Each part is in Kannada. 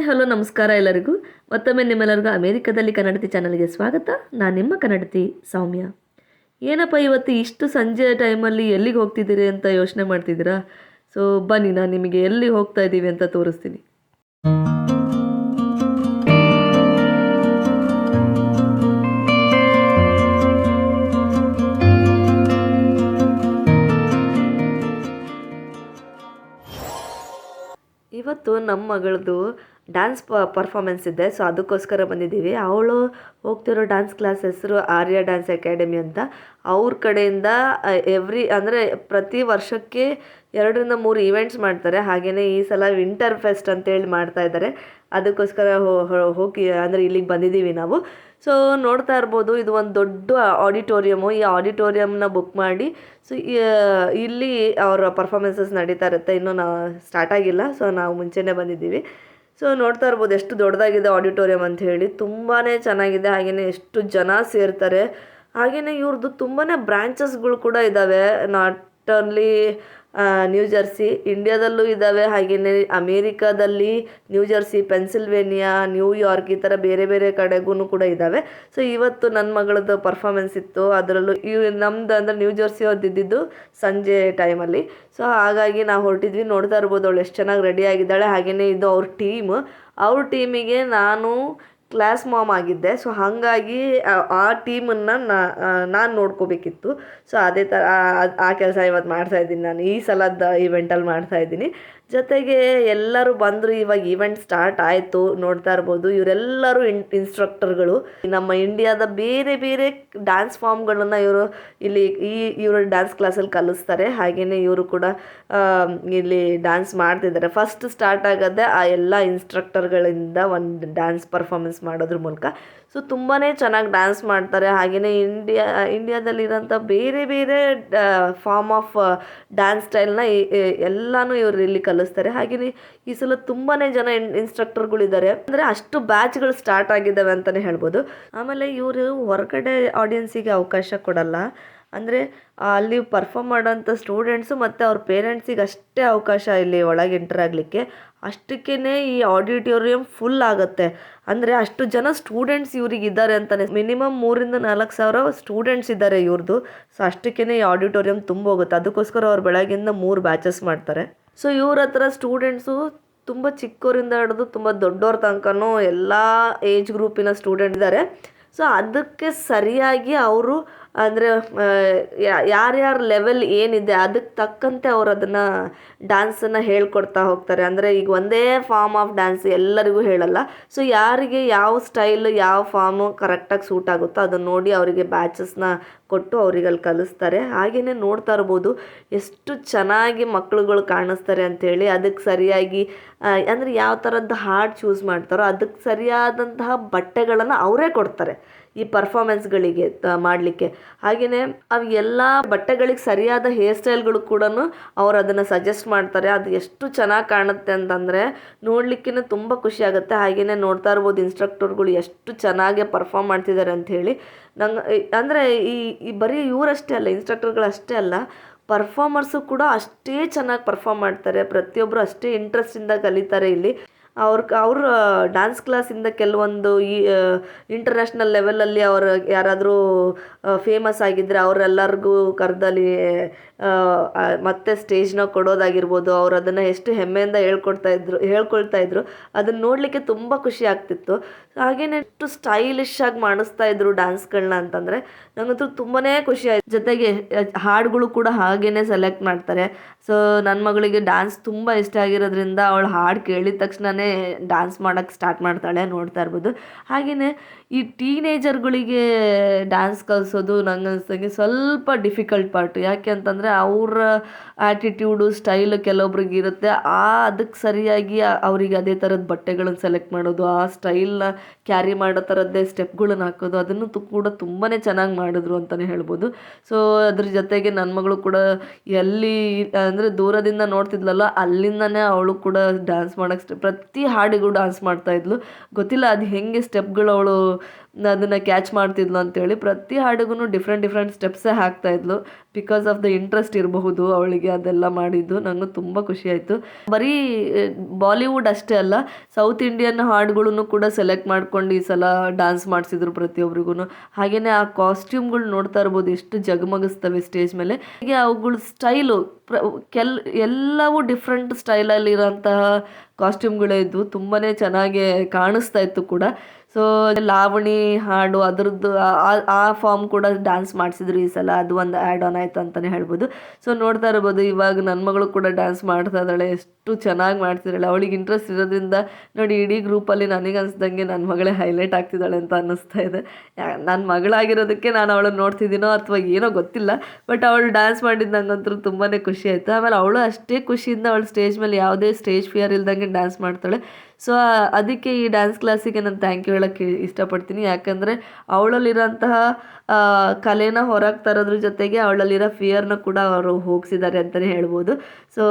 ಹಾಯ್, ಹಲೋ, ನಮಸ್ಕಾರ ಎಲ್ಲರಿಗೂ. ಮತ್ತೊಮ್ಮೆ ನಿಮ್ಮೆಲ್ಲರಿಗೂ ಅಮೇರಿಕದಲ್ಲಿ ಕನ್ನಡತಿ ಚಾನಲ್ಗೆ ಸ್ವಾಗತ. ನಾನು ನಿಮ್ಮ ಕನ್ನಡತಿ ಸೌಮ್ಯ. ಏನಪ್ಪ ಇವತ್ತು ಇಷ್ಟು ಸಂಜೆ ಟೈಮಲ್ಲಿ ಎಲ್ಲಿಗೆ ಹೋಗ್ತಿದ್ದೀರಿ ಅಂತ ಯೋಚನೆ ಮಾಡ್ತಿದ್ದೀರಾ? ಸೊ ಬನ್ನಿ, ನಾನು ನಿಮಗೆ ಎಲ್ಲಿ ಹೋಗ್ತಾ ಇದ್ದೀವಿ ಅಂತ ತೋರಿಸ್ತೀನಿ. ಇವತ್ತು ನಮ್ಮ ಮಗಳದು ಡ್ಯಾನ್ಸ್ ಪರ್ಫಾಮೆನ್ಸ್ ಇದೆ. ಸೊ ಅದಕ್ಕೋಸ್ಕರ ಬಂದಿದ್ದೀವಿ. ಅವಳು ಹೋಗ್ತಿರೋ ಡ್ಯಾನ್ಸ್ ಕ್ಲಾಸ್ ಹೆಸರು ಆರ್ಯ ಡ್ಯಾನ್ಸ್ ಅಕಾಡೆಮಿ ಅಂತ. ಅವ್ರ ಕಡೆಯಿಂದ ಎವ್ರಿ ಅಂದರೆ ಪ್ರತಿ ವರ್ಷಕ್ಕೆ ಎರಡರಿಂದ ಮೂರು ಈವೆಂಟ್ಸ್ ಮಾಡ್ತಾರೆ. ಹಾಗೆಯೇ ಈ ಸಲ ವಿಂಟರ್ ಫೆಸ್ಟ್ ಅಂತೇಳಿ ಮಾಡ್ತಾ ಇದ್ದಾರೆ. ಅದಕ್ಕೋಸ್ಕರ ಹೋಗಿ, ಅಂದರೆ ಇಲ್ಲಿಗೆ ಬಂದಿದ್ದೀವಿ ನಾವು. ಸೊ ನೋಡ್ತಾ ಇರ್ಬೋದು. ಇದು ಒಂದು ದೊಡ್ಡ ಆಡಿಟೋರಿಯಮು ಈ ಆಡಿಟೋರಿಯಮ್ನ ಬುಕ್ ಮಾಡಿ ಸೊ ಇಲ್ಲಿ ಅವರ ಪರ್ಫಾಮೆನ್ಸಸ್ ನಡೀತಾ ಇರುತ್ತೆ. ಇನ್ನೂ ನಾವು ಸ್ಟಾರ್ಟ್ ಆಗಿಲ್ಲ. ಸೊ ನಾವು ಮುಂಚೆನೇ ಬಂದಿದ್ದೀವಿ. ಸೊ ನೋಡ್ತಾ ಇರ್ಬೋದು ಎಷ್ಟು ದೊಡ್ಡದಾಗಿದೆ ಆಡಿಟೋರಿಯಂ ಅಂತ ಹೇಳಿ. ತುಂಬಾ ಚೆನ್ನಾಗಿದೆ. ಹಾಗೆಯೇ ಎಷ್ಟು ಜನ ಸೇರ್ತಾರೆ. ಹಾಗೆಯೇ ಇವ್ರದ್ದು ತುಂಬಾ ಬ್ರ್ಯಾಂಚಸ್ಗಳು ಕೂಡ ಇದ್ದಾವೆ ನಾಟ್ ಓನ್ಲಿ ನ್ಯೂ ಜರ್ಸಿ ಇಂಡಿಯಾದಲ್ಲೂ ಇದ್ದಾವೆ ಹಾಗೆಯೇ ಅಮೇರಿಕಾದಲ್ಲಿ New Jersey Pennsylvania New York ಈ ಥರ ಬೇರೆ ಬೇರೆ ಕಡೆಗೂ ಕೂಡ ಇದ್ದಾವೆ ಸೊ ಇವತ್ತು ನನ್ನ ಮಗಳದ್ದು ಪರ್ಫಾಮೆನ್ಸ್ ಇತ್ತು. ಅದರಲ್ಲೂ ಇವ್ ನಮ್ದು ಅಂದರೆ ನ್ಯೂ ಜರ್ಸಿ ಅವ್ರದ್ದು ಇದ್ದಿದ್ದು ಸಂಜೆ ಟೈಮಲ್ಲಿ ಸೊ ಹಾಗಾಗಿ ನಾವು ಹೊರಟಿದ್ವಿ. ನೋಡ್ತಾ ಇರ್ಬೋದು ಅವಳು ಎಷ್ಟು ಚೆನ್ನಾಗಿ ರೆಡಿ ಆಗಿದ್ದಾಳೆ. ಹಾಗೆಯೇ ಇದು ಅವ್ರ ಟೀಮ್ ಅವ್ರ ಟೀಮಿಗೆ ನಾನು ಕ್ಲಾಸ್ ಮಾಮ್ ಆಗಿದ್ದೆ. ಸೊ ಹಾಗಾಗಿ, ಆ- ಟೀಮನ್ನು ನಾನು ನೋಡ್ಕೋಬೇಕಿತ್ತು. ಸೊ ಅದೇ ಥರ ಆ- ಕೆಲಸ ಇವತ್ತು ಮಾಡ್ತಾ ಇದ್ದೀನಿ ನಾನು. ಈ ಸಲದ ಇವೆಂಟಲ್ಲಿ ಮಾಡ್ತಾ ಇದ್ದೀನಿ. ಜೊತೆಗೆ ಎಲ್ಲರೂ ಬಂದರು, ಇವಾಗ ಈವೆಂಟ್ ಸ್ಟಾರ್ಟ್ ಆಯಿತು, ನೋಡ್ತಾ ಇರ್ಬೋದು. ಇವರೆಲ್ಲರೂ ಇನ್ ಇನ್ಸ್ಟ್ರಕ್ಟರ್ಗಳು ನಮ್ಮ ಇಂಡಿಯಾದ ಬೇರೆ ಬೇರೆ ಡ್ಯಾನ್ಸ್ ಫಾರ್ಮ್ಗಳನ್ನು ಇವರು ಇಲ್ಲಿ, ಈ ಇವರು ಡ್ಯಾನ್ಸ್ ಕ್ಲಾಸಲ್ಲಿ ಕಲಿಸ್ತಾರೆ. ಹಾಗೆಯೇ ಇವರು ಕೂಡ ಇಲ್ಲಿ ಡ್ಯಾನ್ಸ್ ಮಾಡ್ತಿದ್ದಾರೆ. ಫಸ್ಟ್ ಸ್ಟಾರ್ಟ್ ಆಗೋದೇ ಆ ಎಲ್ಲ ಇನ್ಸ್ಟ್ರಕ್ಟರ್ಗಳಿಂದ ಒಂದು ಡ್ಯಾನ್ಸ್ ಪರ್ಫಾರ್ಮೆನ್ಸ್ ಮಾಡೋದ್ರ ಮೂಲಕ. ಸೊ ತುಂಬಾ ಚೆನ್ನಾಗಿ ಡ್ಯಾನ್ಸ್ ಮಾಡ್ತಾರೆ. ಹಾಗೆಯೇ ಇಂಡಿಯಾ ಇಂಡಿಯಾದಲ್ಲಿರೋಂಥ ಬೇರೆ ಬೇರೆ ಫಾರ್ಮ್ ಆಫ್ ಡ್ಯಾನ್ಸ್ ಸ್ಟೈಲ್ನ ಎಲ್ಲನೂ ಇವರು ಇಲ್ಲಿ ಕಲಿಸ್ತಾರೆ. ಹಾಗೆಯೇ ಈ ಸಲ ತುಂಬಾ ಜನ ಇನ್ಸ್ಟ್ರಕ್ಟರ್ಗಳಿದ್ದಾರೆ ಅಂದರೆ ಅಷ್ಟು ಬ್ಯಾಚ್ಗಳು ಸ್ಟಾರ್ಟ್ ಆಗಿದ್ದಾವೆ ಅಂತಲೇ ಹೇಳ್ಬೋದು. ಆಮೇಲೆ ಇವರು ಹೊರಗಡೆ ಆಡಿಯನ್ಸಿಗೆ ಅವಕಾಶ ಕೊಡಲ್ಲ. ಅಂದರೆ ಅಲ್ಲಿ ಪರ್ಫಾಮ್ ಮಾಡೋಂಥ ಸ್ಟೂಡೆಂಟ್ಸು ಮತ್ತು ಅವ್ರ ಪೇರೆಂಟ್ಸಿಗೆ ಅಷ್ಟೇ ಅವಕಾಶ ಇಲ್ಲಿ ಒಳಗೆ ಎಂಟರ್ ಆಗಲಿಕ್ಕೆ ಅಷ್ಟಕ್ಕೇ ಈ ಆಡಿಟೋರಿಯಂ ಫುಲ್ ಆಗುತ್ತೆ. ಅಂದರೆ ಅಷ್ಟು ಜನ ಸ್ಟೂಡೆಂಟ್ಸ್ ಇವ್ರಿಗೆ ಇದ್ದಾರೆ ಅಂತಲೇ ಮಿನಿಮಮ್ ಮೂರಿಂದ ನಾಲ್ಕು ಸಾವಿರ ಸ್ಟೂಡೆಂಟ್ಸ್ ಇದ್ದಾರೆ ಇವ್ರದ್ದು ಸೊ ಅಷ್ಟಕ್ಕೇ ಈ ಆಡಿಟೋರಿಯಂ ತುಂಬ ಹೋಗುತ್ತೆ. ಅದಕ್ಕೋಸ್ಕರ ಅವ್ರು ಬೆಳಗಿಂದ ಮೂರು ಬ್ಯಾಚಸ್ ಮಾಡ್ತಾರೆ. ಸೊ ಇವ್ರ ಹತ್ರ ಸ್ಟೂಡೆಂಟ್ಸು ತುಂಬ ಚಿಕ್ಕವರಿಂದ ಹಿಡಿದು ತುಂಬ ದೊಡ್ಡವ್ರ ತನಕನೂ ಎಲ್ಲ ಏಜ್ ಗ್ರೂಪಿನ ಸ್ಟೂಡೆಂಟ್ ಇದ್ದಾರೆ ಸೊ ಅದಕ್ಕೆ ಸರಿಯಾಗಿ ಅವರು ಅಂದರೆ ಯಾರ್ಯಾರ ಲೆವೆಲ್ ಏನಿದೆ ಅದಕ್ಕೆ ತಕ್ಕಂತೆ ಅವ್ರು ಅದನ್ನು ಡ್ಯಾನ್ಸನ್ನು ಹೇಳ್ಕೊಡ್ತಾ ಹೋಗ್ತಾರೆ. ಅಂದರೆ ಈಗ ಒಂದೇ ಫಾರ್ಮ್ ಆಫ್ ಡ್ಯಾನ್ಸ್ ಎಲ್ಲರಿಗೂ ಹೇಳಲ್ಲ. ಸೊ ಯಾರಿಗೆ ಯಾವ ಸ್ಟೈಲ್ ಯಾವ ಫಾರ್ಮು ಕರೆಕ್ಟಾಗಿ ಸೂಟ್ ಆಗುತ್ತೋ ಅದನ್ನು ನೋಡಿ ಅವರಿಗೆ ಬ್ಯಾಚಸ್ನ ಕೊಟ್ಟು ಅವ್ರಿಗೆ ಅಲ್ಲಿ ಕಲಿಸ್ತಾರೆ. ಹಾಗೆಯೇ ನೋಡ್ತಾ ಇರ್ಬೋದು, ಎಷ್ಟು ಚೆನ್ನಾಗಿ ಮಕ್ಳುಗಳು ಕಾಣಿಸ್ತಾರೆ ಅಂಥೇಳಿ ಅದಕ್ಕೆ ಸರಿಯಾಗಿ ಅಂದರೆ ಯಾವ ಥರದ್ದು ಹಾಡು ಚೂಸ್ ಮಾಡ್ತಾರೋ ಅದಕ್ಕೆ ಸರಿಯಾದಂತಹ ಬಟ್ಟೆಗಳನ್ನು ಅವರೇ ಕೊಡ್ತಾರೆ. ಈ ಪರ್ಫಾಮೆನ್ಸ್ಗಳಿಗೆ ಮಾಡಲಿಕ್ಕೆ. ಹಾಗೆಯೇ ಅವು ಎಲ್ಲ ಬಟ್ಟೆಗಳಿಗೆ ಸರಿಯಾದ ಹೇರ್ ಸ್ಟೈಲ್ಗಳು ಕೂಡ ಅವ್ರು ಅದನ್ನು ಸಜೆಸ್ಟ್ ಮಾಡ್ತಾರೆ. ಅದು ಎಷ್ಟು ಚೆನ್ನಾಗಿ ಕಾಣುತ್ತೆ ಅಂತಂದರೆ ನೋಡಲಿಕ್ಕೆ ತುಂಬ ಖುಷಿ ಆಗುತ್ತೆ. ಹಾಗೆಯೇ ನೋಡ್ತಾ ಇರ್ಬೋದು ಇನ್ಸ್ಟ್ರಕ್ಟರ್ಗಳು ಎಷ್ಟು ಚೆನ್ನಾಗಿ ಪರ್ಫಾರ್ಮ್ ಮಾಡ್ತಿದ್ದಾರೆ ಅಂಥೇಳಿ ನಂಗೆ ಅಂದರೆ ಈ ಈ ಬರೀ ಇವರಷ್ಟೇ ಅಲ್ಲ ಇನ್ಸ್ಟ್ರಕ್ಟರ್ಗಳು ಅಷ್ಟೇ ಅಲ್ಲ ಪರ್ಫಾರ್ಮರ್ಸು ಕೂಡ ಅಷ್ಟೇ ಚೆನ್ನಾಗಿ ಪರ್ಫಾರ್ಮ್ ಮಾಡ್ತಾರೆ. ಪ್ರತಿಯೊಬ್ಬರು ಅಷ್ಟೇ ಇಂಟ್ರೆಸ್ಟಿಂದ ಕಲಿತಾರೆ ಇಲ್ಲಿ. ಅವ್ರ ಅವ್ರ ಡ್ಯಾನ್ಸ್ ಕ್ಲಾಸಿಂದ ಕೆಲವೊಂದು ಈ ಇಂಟರ್ನ್ಯಾಷನಲ್ ಲೆವೆಲಲ್ಲಿ ಅವರು ಯಾರಾದರೂ ಫೇಮಸ್ ಆಗಿದ್ದರೆ ಅವರೆಲ್ಲರಿಗೂ ಕರೆದಲ್ಲಿ ಮತ್ತೆ ಸ್ಟೇಜ್ನ ಕೊಡೋದಾಗಿರ್ಬೋದು. ಅವ್ರು ಅದನ್ನು ಎಷ್ಟು ಹೆಮ್ಮೆಯಿಂದ ಹೇಳ್ಕೊಡ್ತಾ ಇದ್ರು, ಹೇಳ್ಕೊಳ್ತಾ ಇದ್ರು. ಅದನ್ನು ನೋಡಲಿಕ್ಕೆ ತುಂಬ ಖುಷಿ ಆಗ್ತಿತ್ತು. ಹಾಗೇನೆ ಎಷ್ಟು ಸ್ಟೈಲಿಶ್ ಆಗಿ ಮಾಡಿಸ್ತಾ ಇದ್ರು ಡ್ಯಾನ್ಸ್ಗಳನ್ನ ಅಂತಂದರೆ ನನಗಂತೂ ತುಂಬಾ ಖುಷಿ ಆಯ್ತು. ಜೊತೆಗೆ ಹಾಡುಗಳು ಕೂಡ ಹಾಗೇನೆ ಸೆಲೆಕ್ಟ್ ಮಾಡ್ತಾರೆ. ಸೊ ನನ್ನ ಮಗಳಿಗೆ ಡ್ಯಾನ್ಸ್ ತುಂಬ ಇಷ್ಟ ಆಗಿರೋದ್ರಿಂದ ಅವಳು ಹಾಡು ಕೇಳಿದ ತಕ್ಷಣವೇ ಡ್ಯಾನ್ಸ್ ಮಾಡೋಕ್ಕೆ ಸ್ಟಾರ್ಟ್ ಮಾಡ್ತಾಳೆ ನೋಡ್ತಾ ಇರ್ಬೋದು. ಹಾಗೆಯೇ ಈ ಟೀನೇಜರ್ಗಳಿಗೆ ಡ್ಯಾನ್ಸ್ ಕಲಿಸೋದು ನಂಗೆ ಅನ್ಸ್ದಂಗೆ ಸ್ವಲ್ಪ ಡಿಫಿಕಲ್ಟ್ ಪಾರ್ಟ್. ಯಾಕೆ ಅಂತಂದರೆ ಅವರ ಆ್ಯಟಿಟ್ಯೂಡು ಸ್ಟೈಲ್ ಕೆಲವೊಬ್ರಿಗೆ ಇರುತ್ತೆ. ಆ ಅದಕ್ಕೆ ಸರಿಯಾಗಿ ಅವರಿಗೆ ಅದೇ ಥರದ ಬಟ್ಟೆಗಳನ್ನು ಸೆಲೆಕ್ಟ್ ಮಾಡೋದು, ಆ ಸ್ಟೈಲ್ನ ಕ್ಯಾರಿ ಮಾಡೋ ಥರದ್ದೇ ಸ್ಟೆಪ್ಗಳನ್ನ ಹಾಕೋದು, ಅದನ್ನು ಕೂಡ ತುಂಬಾ ಚೆನ್ನಾಗಿ ಮಾಡಿದ್ರು ಅಂತಲೇ ಹೇಳ್ಬೋದು. ಸೊ ಅದ್ರ ಜೊತೆಗೆ ನನ್ನ ಮಗಳು ಕೂಡ ಎಲ್ಲಿ, ಅಂದರೆ ದೂರದಿಂದ ನೋಡ್ತಿದ್ಲಲ್ಲ, ಅಲ್ಲಿಂದನೇ ಅವಳು ಕೂಡ ಡ್ಯಾನ್ಸ್ ಮಾಡೋಕ್ಕೆ ಪ್ರತಿ ಹಾಡಿಗೂ ಡ್ಯಾನ್ಸ್ ಮಾಡ್ತಾಯಿದ್ಲು ಗೊತ್ತಿಲ್ಲ ಅದು ಹೆಂಗೆ ಸ್ಟೆಪ್ಗಳು ಅವಳು ಅದನ್ನು ಕ್ಯಾಚ್ ಮಾಡ್ತಿದ್ಲು ಅಂತೇಳಿ ಪ್ರತಿ ಹಾಡಿಗೂ ಡಿಫ್ರೆಂಟ್ ಡಿಫ್ರೆಂಟ್ ಸ್ಟೆಪ್ಸೇ ಹಾಕ್ತಾಯಿದ್ಲು ಬಿಕಾಸ್ ಆಫ್ ದ ಇಂಟ್ರೆಸ್ಟ್ ಇರಬಹುದು ಅವಳಿಗೆ ಅದೆಲ್ಲ ಮಾಡಿದ್ದು ತುಂಬ ಖುಷಿ ಆಯಿತು. ಬರೀ ಬಾಲಿವುಡ್ ಅಷ್ಟೇ ಅಲ್ಲ ಸೌತ್ ಇಂಡಿಯನ್ ಹಾಡುಗಳನ್ನು ಕೂಡ ಸೆಲೆಕ್ಟ್ ಮಾಡ್ಕೊಂಡು ಈ ಸಲ ಡ್ಯಾನ್ಸ್ ಮಾಡಿಸಿದ್ರು ಪ್ರತಿಯೊಬ್ಬರಿಗೂ ಹಾಗೆಯೇ ಆ ಕಾಸ್ಟ್ಯೂಮ್ಗಳು ನೋಡ್ತಾ ಇರ್ಬೋದು, ಎಷ್ಟು ಜಗಮಗಿಸ್ತವೆ ಸ್ಟೇಜ್ ಮೇಲೆ. ಹೀಗೆ ಅವುಗಳ ಸ್ಟೈಲು ಪ್ರ, ಕೆಲ್, ಎಲ್ಲವೂ ಡಿಫ್ರೆಂಟ್ ಸ್ಟೈಲಲ್ಲಿರೋಂತಹ ಕಾಸ್ಟ್ಯೂಮ್ಗಳೇ ಇದ್ವು. ತುಂಬಾ ಚೆನ್ನಾಗಿ ಕಾಣಿಸ್ತಾ ಇತ್ತು ಕೂಡ. ಸೊ ಲಾವಣಿ, ಹಾಡು ಅದರದ್ದು ಆ- ಫಾರ್ಮ್ ಕೂಡ ಡ್ಯಾನ್ಸ್ ಮಾಡಿಸಿದ್ರು ಈ ಸಲ. ಅದು ಒಂದು ಆ್ಯಡ್ ಆನ್ ಆಯಿತು ಅಂತಲೇ ಹೇಳ್ಬೋದು. ಸೊ ನೋಡ್ತಾ ಇರ್ಬೋದು, ಇವಾಗ ನನ್ನ ಮಗಳು ಕೂಡ ಡ್ಯಾನ್ಸ್ ಮಾಡ್ತಾ ಇದ್ದಾಳೆ. ಎಷ್ಟು ಚೆನ್ನಾಗಿ ಮಾಡ್ತಿದ್ದಾಳೆ. ಅವಳಿಗೆ ಇಂಟ್ರೆಸ್ಟ್ ಇರೋದ್ರಿಂದ ನೋಡಿ, ಇಡೀ ಗ್ರೂಪಲ್ಲಿ ನನಗೆ ಅನಿಸ್ದಂಗೆ ನನ್ನ ಮಗಳೇ ಹೈಲೈಟ್ ಆಗ್ತಿದ್ದಾಳೆ ಅಂತ ಅನ್ನಿಸ್ತಾ ಇದೆ. ನನ್ನ ಮಗಳಾಗಿರೋದಕ್ಕೆ ನಾನು ಅವಳನ್ನು ನೋಡ್ತಿದ್ದೀನೋ ಅಥವಾ ಏನೋ ಗೊತ್ತಿಲ್ಲ. ಬಟ್ ಅವಳು ಡ್ಯಾನ್ಸ್ ಮಾಡಿದ್ದು ನಂಗಂತೂ ತುಂಬಾ ಖುಷಿ ಆಯಿತು. ಆಮೇಲೆ ಅವಳು ಅಷ್ಟೇ ಖುಷಿಯಿಂದ ಅವಳು ಸ್ಟೇಜ್ ಮೇಲೆ ಯಾವುದೇ ಸ್ಟೇಜ್ ಫಿಯರ್ ಇಲ್ದಂಗೆ ಡ್ಯಾನ್ಸ್ ಮಾಡ್ತಾಳೆ. ಸೊ, ಅದಕ್ಕೆ ಈ ಡ್ಯಾನ್ಸ್ ಕ್ಲಾಸಿಗೆ ನಾನು ಥ್ಯಾಂಕ್ ಯು ಹೇಳೋಕ್ಕೆ ಇಷ್ಟಪಡ್ತೀನಿ. ಯಾಕಂದರೆ ಅವಳಲ್ಲಿರೋಂತಹ ಕಲೆನ ಹೊರಗೆ ತರೋದ್ರ ಜೊತೆಗೆ ಅವಳಲ್ಲಿರೋ ಫಿಯರ್ನ ಕೂಡ ಅವರು ಹೋಗಿಸಿದ್ದಾರೆ ಅಂತಲೇ ಹೇಳ್ಬೋದು. ಸೊ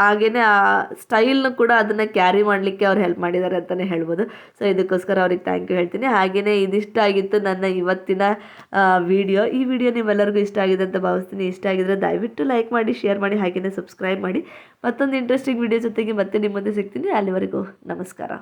ಹಾಗೆಯೇ ಆ ಸ್ಟೈಲ್ನ ಕೂಡ ಅದನ್ನು ಕ್ಯಾರಿ ಮಾಡಲಿಕ್ಕೆ ಅವ್ರು ಹೆಲ್ಪ್ ಮಾಡಿದ್ದಾರೆ ಅಂತಲೇ ಹೇಳ್ಬೋದು. ಸೊ ಇದಕ್ಕೋಸ್ಕರ ಅವ್ರಿಗೆ ಥ್ಯಾಂಕ್ ಯು ಹೇಳ್ತೀನಿ. ಹಾಗೆಯೇ ಇದಿಷ್ಟ ಆಗಿತ್ತು ನನ್ನ ಇವತ್ತಿನ ವಿಡಿಯೋ ಈ ವಿಡಿಯೋ ನಿಮ್ಮೆಲ್ಲರಿಗೂ ಇಷ್ಟ ಆಗಿದೆ ಅಂತ ಭಾವಿಸ್ತೀನಿ. ಇಷ್ಟ ಆಗಿದ್ರೆ ದಯವಿಟ್ಟು ಲೈಕ್ ಮಾಡಿ ಶೇರ್ ಮಾಡಿ ಹಾಗೆಯೇ ಸಬ್ಸ್ಕ್ರೈಬ್ ಮಾಡಿ. ಮತ್ತೊಂದು ಇಂಟ್ರೆಸ್ಟಿಂಗ್ ವಿಡಿಯೋ ಜೊತೆಗೆ ಮತ್ತೆ ನಿಮ್ಮ ಮುಂದೆ ಸಿಗ್ತೀನಿ. ಅಲ್ಲಿವರೆಗೂ ನಮಸ್ಕಾರ.